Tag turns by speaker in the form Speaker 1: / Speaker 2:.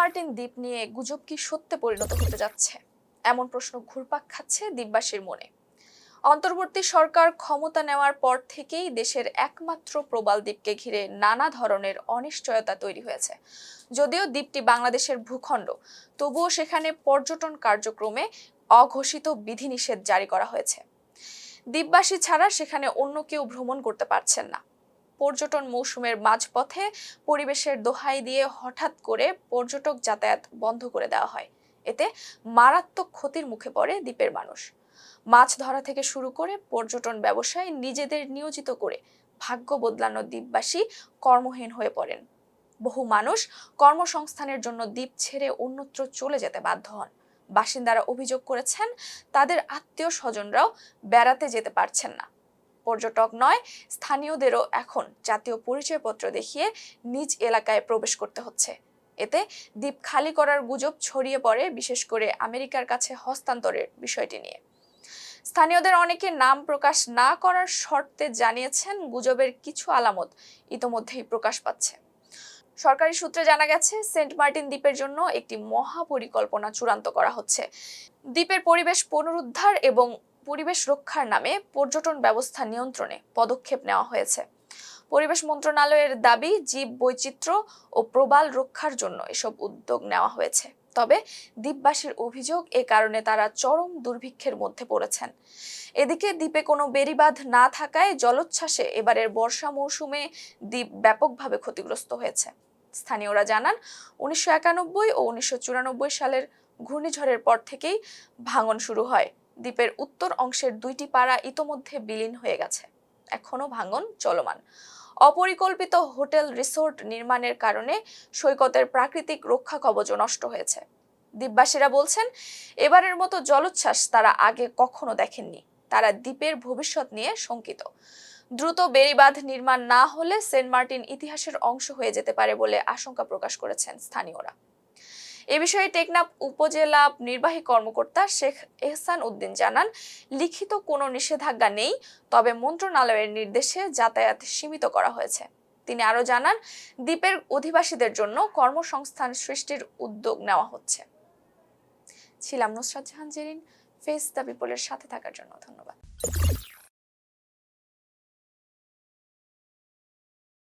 Speaker 1: Martin দ্বীপ নিয়ে গুজব কি সত্যে পরিণত হতে যাচ্ছে? এমন প্রশ্ন ঘুরপাক খাচ্ছে দ্বীপবাসীর মনে। অন্তর্বর্তী সরকার ক্ষমতা নেওয়ার পর থেকেই দেশের একমাত্র প্রবাল দ্বীপকে ঘিরে নানা ধরনের অনিশ্চয়তা তৈরি হয়েছে। যদিও দ্বীপটি বাংলাদেশের ভূখণ্ড, তবুও সেখানে পর্যটন কার্যক্রমে অঘোষিত বিধিনিষেধ জারি করা হয়েছে। দ্বীপবাসী ছাড়া সেখানে অন্য কেউ ভ্রমণ করতে পারছেন না। পর্যটন মৌসুমের মাঝপথে পরিবেশের দোহাই দিয়ে হঠাৎ করে পর্যটক যাতায়াত বন্ধ করে দেওয়া হয়। এতে মারাত্মক ক্ষতির মুখে পড়ে দ্বীপের মানুষ। মাছ ধরা থেকে শুরু করে পর্যটন ব্যবসায় নিজেদের নিয়োজিত করে ভাগ্য বদলানো দ্বীপবাসী কর্মহীন হয়ে পড়েন। বহু মানুষ কর্মসংস্থানের জন্য দ্বীপ ছেড়ে অন্যত্র চলে যেতে বাধ্য হন। বাসিন্দারা অভিযোগ করেছেন, তাদের আত্মীয় স্বজনরাও বেড়াতে যেতে পারছেন না। পর্যটক নয়, স্থানীয়দেরও এখন জাতীয় পরিচয়পত্র দেখিয়ে নিজ এলাকায় প্রবেশ করতে হচ্ছে। এতে দ্বীপ খালি করার গুজব ছড়িয়ে পড়ে, বিশেষ করে আমেরিকার কাছে হস্তান্তরের বিষয়টি নিয়ে। স্থানীয়দের অনেকে নাম প্রকাশ না করার শর্তে জানিয়েছেন, গুজবের কিছু আলামত ইতোমধ্যেই প্রকাশ পাচ্ছে। সরকারি সূত্রে জানা গেছে, সেন্ট মার্টিন দ্বীপের জন্য একটি মহাপরিকল্পনা চূড়ান্ত করা হচ্ছে। দ্বীপের পরিবেশ পুনরুদ্ধার এবং পরিবেশ রক্ষার নামে পর্যটন ব্যবস্থা নিয়ন্ত্রণে পদক্ষেপ নেওয়া হয়েছে। পরিবেশ মন্ত্রণালয়ের দাবি, জীব বৈচিত্র্য ও প্রবাল রক্ষার জন্য এসব উদ্যোগ নেওয়া হয়েছে। তবে দ্বীপবাসীর অভিযোগ এ কারণে তারা চরম দুর্ভিক্ষের মধ্যে পড়েছেন। এদিকে দ্বীপে কোনো বেড়িবাঁধ না থাকায় জলোচ্ছ্বাসে এবারের বর্ষা মৌসুমে দ্বীপ ব্যাপকভাবে ক্ষতিগ্রস্ত হয়েছে। স্থানীয়রা জানান, উনিশশো একানব্বই ও উনিশশো চুরানব্বই সালের ঘূর্ণিঝড়ের পর থেকেই ভাঙন শুরু হয়। দ্বীপের উত্তর অংশের দুইটি পাড়া ইতোমধ্যে বিলীন হয়ে গেছে। এখনও ভাঙন চলমান। অপরিকল্পিত হোটেল রিসোর্ট নির্মাণের কারণে সৈকতের প্রাকৃতিক রক্ষা কবচও নষ্ট হয়েছে। দ্বীপবাসীরা বলছেন, এবারের মতো জলোচ্ছ্বাস তারা আগে কখনো দেখেননি। তারা দ্বীপের ভবিষ্যৎ নিয়ে শঙ্কিত। দ্রুত বেড়িবাঁধ নির্মাণ না হলে সেন্ট মার্টিন ইতিহাসের অংশ হয়ে যেতে পারে বলে আশঙ্কা প্রকাশ করেছেন স্থানীয়রা। এ বিষয়ে টেকনাফ উপজেলা নির্বাহী কর্মকর্তা শেখ এহসান উদ্দিন জানান, লিখিত কোনো নিষেধাজ্ঞা নেই, তবে মন্ত্রণালয়ের নির্দেশে যাতায়াত সীমিত করা হয়েছে। তিনি আরও জানান, দ্বীপের অধিবাসীদের জন্য কর্মসংস্থান সৃষ্টির উদ্যোগ নেওয়া হচ্ছে। ছিলাম নুসরাত জাহান জেরিন, ফেস দ্য পিপলের সাথে থাকার জন্য ধন্যবাদ।